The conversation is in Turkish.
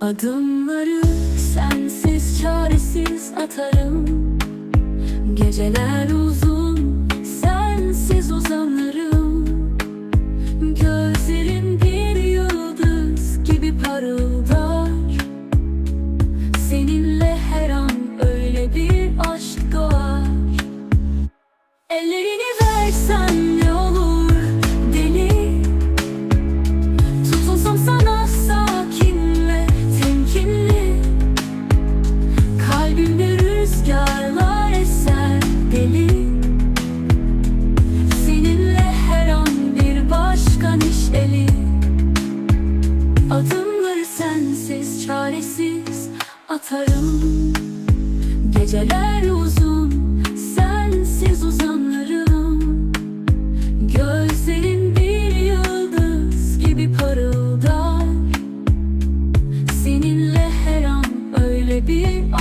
Adımları sensiz çaresiz atarım. Geceler uzun sensiz uzanırım. Gözlerin bir yıldız gibi parıldar. Seninle her an öyle bir aşk doğar. Ellerini versen Adımları sensiz çaresiz atarım. Geceler uzun sensiz uzanırım. Gözlerin bir yıldız gibi parıldar. Seninle her an öyle bir